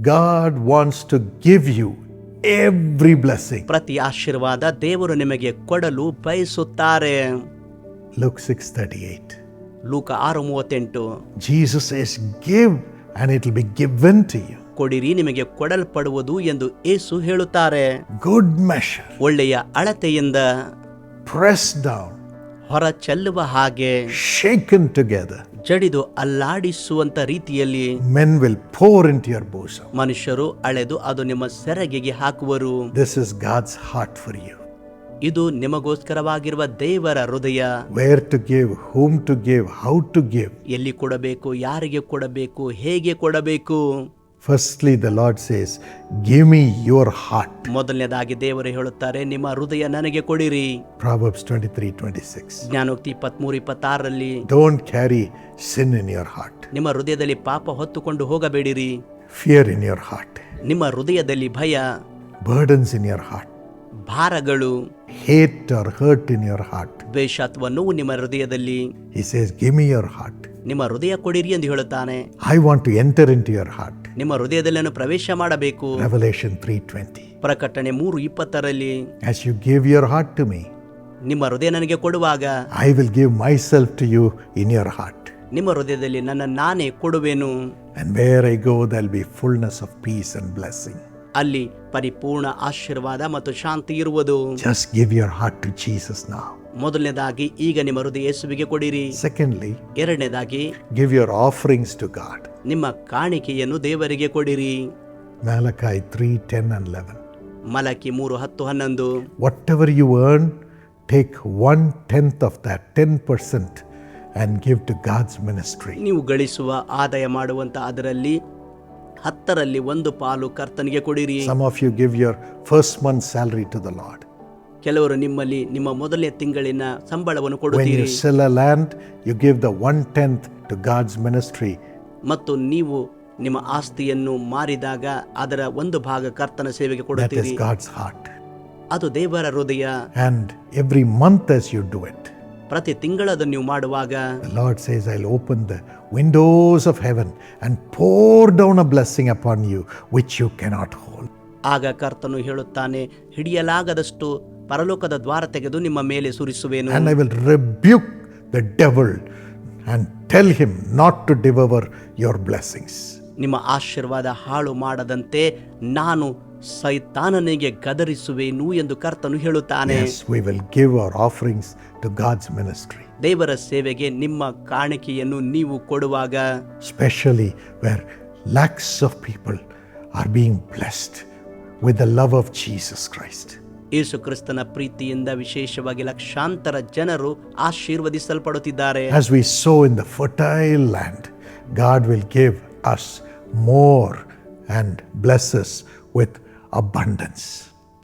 God wants to give you every blessing. ಪ್ರತಿ ಆಶೀರ್ವಾದ ದೇವರು ನಿಮಗೆ ಕೊಡಲು ಬಯಸುತ್ತಾರೆ Luke 6:38. ಲೂಕ ಆರು ಮೂವತ್ತೆಂಟು Jesus says, "Give and it will be given to you." ಕೊಡಿರಿ ನಿಮಗೆ ಕೊಡಲ್ಪಡುವುದು ಎಂದು ಏಸು ಹೇಳುತ್ತಾರೆ Good measure, ಒಳ್ಳೆಯ ಅಳತೆಯಿಂದ pressed down, ಹೊರ ಚೆಲ್ಲುವ ಹಾಗೆ shaken together, ಜಡಿದು ಅಲ್ಲಾಡಿಸುವಂತ ರೀತಿಯಲ್ಲಿ men will pour into your bosom. ಮನುಷ್ಯರು ಅಳೆದು ಅದು ನಿಮ್ಮ ಸೆರಗಿಗೆ ಹಾಕುವರು This is God's heart for you. ಇದು ನಿಮಗೋಸ್ಕರವಾಗಿರುವ ದೇವರ ಹೃದಯ Where to give, whom to give, how to give. ಎಲ್ಲಿ ಕೊಡಬೇಕು ಯಾರಿಗೆ ಕೊಡಬೇಕು ಹೇಗೆ ಕೊಡಬೇಕು firstly the lord says give me your heart ಮೊದಲನೇದಾಗಿ ದೇವರು ಹೇಳುತ್ತಾರೆ ನಿಮ್ಮ ಹೃದಯ ನನಗೆ ಕೊಡಿರಿ. Provs twenty three twenty six ಜ್ಞಾನೋಕ್ತಿ ಇಪ್ಪತ್ಮೂರು ಇಪ್ಪತ್ತಾರರಲ್ಲಿ don't carry sin in your heart ನಿಮ್ಮ ಹೃದಯದಲ್ಲಿ ಪಾಪ ಹೊತ್ತುಕೊಂಡು ಹೋಗಬೇಡಿರಿ. ಫಿಯರ್ ಇನ್ ಯುವರ್ ಹಾರ್ಟ್ ನಿಮ್ಮ ಹೃದಯದಲ್ಲಿ ಭಯ. Burdens in your heart ಭಾರಗಳು. Hate or hurt in your heart ದ್ವೇಷತ್ವ ನೋವು ನಿಮ್ಮ ಹೃದಯದಲ್ಲಿ. He says give me your heart ನಿಮ್ಮ ಹೃದಯ ಕೊಡಿರಿ ಎಂದು ಹೇಳುತ್ತಾನೆ. I want to enter into your heart ನಿಮ್ಮ ಹೃದಯದಲ್ಲಿ ನಾನು ಪ್ರವೇಶ ಮಾಡಬೇಕು Revelation 3:20. ಪ್ರಕಟಣೆ ಮೂರು ಇಪ್ಪತ್ತರಲ್ಲಿ As you give your heart to me, ನಿಮ್ಮ ಹೃದಯ ನನಗೆ ಕೊಡುವಾಗ I will give myself to you in your heart. ನಿಮ್ಮ ಹೃದಯದಲ್ಲಿ ನನ್ನ ನಾನೇ ಕೊಡುವೆನು And where I go, Dal be fullness of peace and blessing. ಅಲ್ಲಿ ಪರಿಪೂರ್ಣ ಆಶೀರ್ವಾದ ಮತ್ತು ಶಾಂತಿ ಇರುವುದು Just give your heart to Jesus now. ಮೊದಲನೇದಾಗಿ ಈಗ ನಿಮ್ಮ ಹೃದಯ ಯೇಸುವಿಗೆ ಕೊಡಿರಿ ಸೆಕೆಂಡ್ಲಿ ಎರಡನೇದಾಗಿ give your offerings to God. ನಿಮ್ಮ ಕಾಣಿಕೆಯನ್ನು ದೇವರಿಗೆ ಕೊಡಿರಿ Malachi 3 10 and 11. ಮಲಕಿ ಮೂರು ಹತ್ತು ಹನ್ನೊಂದು Whatever you earn, take one tenth of that, 10%, and give to God's ministry. ನೀವು ಗಳಿಸುವ ಆದಾಯ ಮಾಡುವಂತ ಅದರಲ್ಲಿ ಹತ್ತರಲ್ಲಿ ಒಂದು ಪಾಲು ಕರ್ತನಿಗೆ ಕೊಡಿರಿ Some of you give your first month salary to the Lord. ಕೆಲವರು ನಿಮ್ಮಲ್ಲಿ ನಿಮ್ಮ ಮೊದಲನೇ ತಿಂಗಳಿನ ಸಂಬಳವನ್ನು When ಕೊಡುತ್ತೀರಿ you sell a land, you give the one tenth to God's ministry. ಮತ್ತು ನೀವು ನಿಮ್ಮ ಆಸ್ತಿಯನ್ನು ಮಾರಿದಾಗ ಅದರ ಒಂದು ಭಾಗ ಕರ್ತನ ಸೇವೆಗೆ That ಕೊಡುತ್ತೀರಿ is God's heart. ಅದು ದೇವರ ಹೃದಯ And every month as you do it, ಪ್ರತಿ ತಿಂಗಳದ ನೀವು ಮಾಡುವಾಗ lord says I will open the windows of heaven and pour down a blessing upon you which you cannot hold. ಆಗ ಕರ್ತನು ಹೇಳುತ್ತಾನೆ ಹಿಡಿಯಲಾಗದಷ್ಟು ಪರಲೋಕದ ದ್ವಾರ ತೆಗೆದು ನಿಮ್ಮ ಮೇಲೆ ಸುರಿಸುವೆನು. I will rebuke the devil and tell him not to devour your blessings ನಿಮ್ಮ ಆಶೀರ್ವಾದ ಹಾಳು ಮಾಡದಂತೆ ನಾನು ಸೈತಾನನಿಗೆ ಗದರಿಸುವೆನು ಎಂದು ಕರ್ತನು ಹೇಳುತ್ತಾನೆ Yes, we will give our offerings to God's ministry, ದೇವರ ಸೇವೆಗೆ ನಿಮ್ಮ ಕಾಣಿಕೆಯನ್ನು ನೀವು ಕೊಡುವಾಗ specially where lakhs of people are being blessed with the love of Jesus Christ. ಯೇಸು ಕ್ರಿಸ್ತನ ಪ್ರೀತಿಯಿಂದ ವಿಶೇಷವಾಗಿ ಲಕ್ಷಾಂತರ ಜನರು ಆಶೀರ್ವದಿಸಲ್ಪಡುತ್ತಿದ್ದಾರೆ As we sow in the fertile land, God will give us more and bless us with abundance.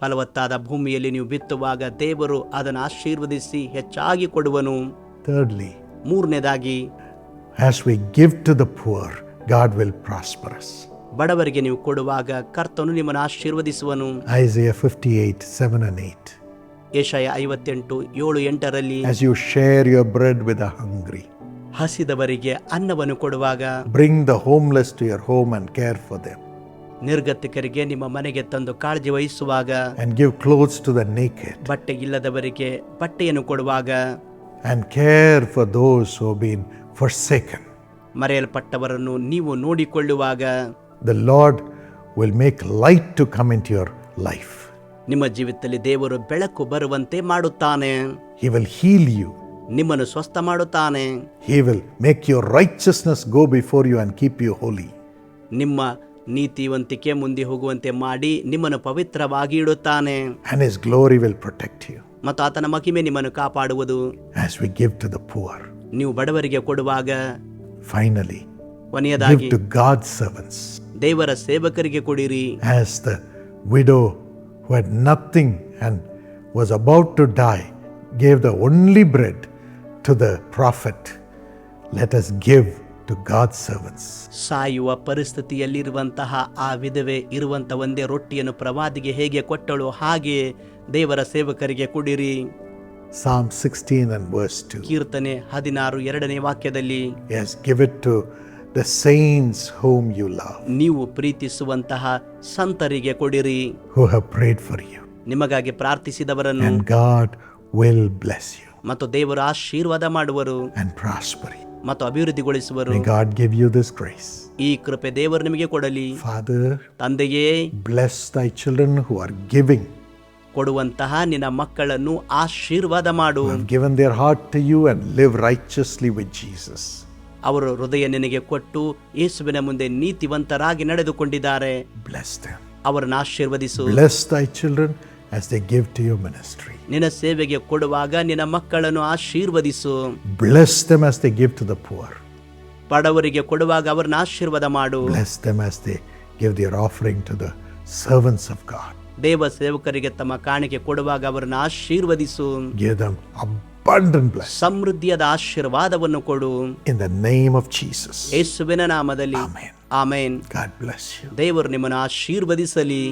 ಫಲವತ್ತಾದ ಭೂಮಿಯಲ್ಲಿ ನೀವು ಬಿತ್ತುವಾಗ ದೇವರು ಅದನ್ನು ಆಶೀರ್ವದಿಸಿ ಹೆಚ್ಚಾಗಿ ಕೊಡುವನು ಥರ್ಡ್ಲಿ ಮೂರನೇದಾಗಿ as we give to the poor God will prosper us ಬಡವರಿಗೆ ನೀವು ಕೊಡುವಾಗ ಕರ್ತನು ನಿಮ್ಮನ್ನು ಆಶೀರ್ವದಿಸುವನು Isaiah 58 7 ಅಂಡ್ 8. ಏಷಯ ಐವತ್ತೆಂಟು ಏಳು ಎಂಟರಲ್ಲಿ as you share your bread with the hungry ಹಸಿದವರಿಗೆ ಅನ್ನವನ್ನು ಕೊಡುವಾಗ bring the homeless to your home and care for them, ನಿರ್ಗತಿಕರಿಗೆ ನಿಮ್ಮ ಮನೆಗೆ ತಂದು ಕಾಳಜಿ ವಹಿಸುವಾಗ and give clothes to the naked, ಬಟ್ಟೆ ಇಲ್ಲದವರಿಗೆ ಬಟ್ಟೆಯನ್ನು ಕೊಡುವಾಗ and care for those who have been forsaken. ಮರೆಯಲ್ಪಟ್ಟವರನ್ನು ನೀವು ನೋಡಿಕೊಳ್ಳುವಾಗ The Lord will make light to come into your life. ನಿಮ್ಮ ಜೀವಿತದಲ್ಲಿ ದೇವರು ಬೆಳಕು ಬರುವಂತೆ ಮಾಡುತ್ತಾನೆ He will heal you. ನಿಮ್ಮನ್ನು ಸ್ವಸ್ಥ ಮಾಡುತ್ತಾನೆ He will make your righteousness go before you and keep you holy. ನಿಮ್ಮ ನೀತಿವಂತಿಕೆ ಮುಂದೆ ಹೋಗುವಂತೆ ಮಾಡಿ ನಿಮ್ಮನ್ನು ಪವಿತ್ರವಾಗಿ ಇಡುತ್ತಾನೆ And His glory will protect you ಮತ್ತು ಆತನ ಮಹಿಮೆ ನಿಮ್ಮನ್ನು ಕಾಪಾಡುವುದು as we give to the poor. ನೀವು ಬಡವರಿಗೆ ಕೊಡುವಾಗ Finally, ಕೊನೆಯದಾಗಿ give to God's servants. ದೇವರ ಸೇವಕರಿಗೆ ಕೊಡಿರಿ As the widow who had nothing and was about to die gave the only bread to the prophet, let us give to God servants. ಸಾಯುವ ಪರಿಸ್ಥಿತಿಯಲ್ಲಿರುವಂತಹ ಆ ವಿಧವೆ ಇರುವಂತ ಒಂದೇ ರೊಟ್ಟಿಯನ್ನು ಪ್ರವಾದಿಗೆ ಹೇಗೆ ಕೊಟ್ಟಳು ಹಾಗೆ ದೇವರ ಸೇವಕರಿಗೆ ಕೊಡಿರಿ Psalm 16 and verse 2. ಕೀರ್ತನೆ ಹದಿನಾರು ಎರಡನೇ ವಾಕ್ಯದಲ್ಲಿ Yes, give it to the saints whom you love, ನೀವು ಪ್ರೀತಿಸುವಂತಹ ಸಂತರಿಗೆ ಕೊಡಿರಿ who have prayed for you. ನಿಮಗಾಗಿ ಪ್ರಾರ್ಥಿಸಿದವರನ್ನು And God will bless you ಮತ್ತು ದೇವರು ಆಶೀರ್ವಾದ ಮಾಡುವರು and prosper you. ಮತ್ತು ಅಭಿವೃದ್ಧಿಗೊಳಿಸುವರು. ಈ ಕೃಪೆ ದೇವರು ನಿಮಗೆ ಕೊಡಲಿ. ತಂದೆಯೇ bless thy children who are giving ಕೊಡುವಂತಹ ನಿನ್ನ ಮಕ್ಕಳನ್ನು ಆಶೀರ್ವಾದ ಮಾಡು. Given their heart to you and live richly with Jesus ಅವರು ಹೃದಯ ನಿನಗೆ ಕೊಟ್ಟು ಯೇಸುವಿನ ಮುಂದೆ ನೀತಿವಂತರಾಗಿ ನಡೆದುಕೊಂಡಿದ್ದಾರೆ. ಬ್ಲೆಸ್ ದೇ ಅವರನ್ನು ಆಶೀರ್ವದಿಸು. Bless thy children as they give to your ministry. ನಿನ್ನ ಸೇವೆಗೆ ಕೊಡುವಾಗ ನಿನ್ನ ಮಕ್ಕಳನ್ನು ಆಶೀರ್ವದಿಸು Bless them as they give to the poor. ಬಡವರಿಗೆ ಕೊಡುವಾಗ ಅವರನ್ನ ಆಶೀರ್ವಾದ ಮಾಡು Bless them as they give their offering to the servants of God. ದೇವ ಸೇವಕರಿಗೆ ತಮ್ಮ ಕಾಣಿಕೆ ಕೊಡುವಾಗ ಅವರನ್ನು ಆಶೀರ್ವದಿಸು Give them abundant blessing. ಸಮೃದ್ಧಿಯಾದ ಆಶೀರ್ವಾದವನ್ನು ಕೊಡು In the name of Jesus. ಯೇಸುವಿನ ನಾಮದಲ್ಲಿ Amen. Amen God bless you. ದೇವರು ನಿಮ್ಮನ್ನು ಆಶೀರ್ವದಿಸಲಿ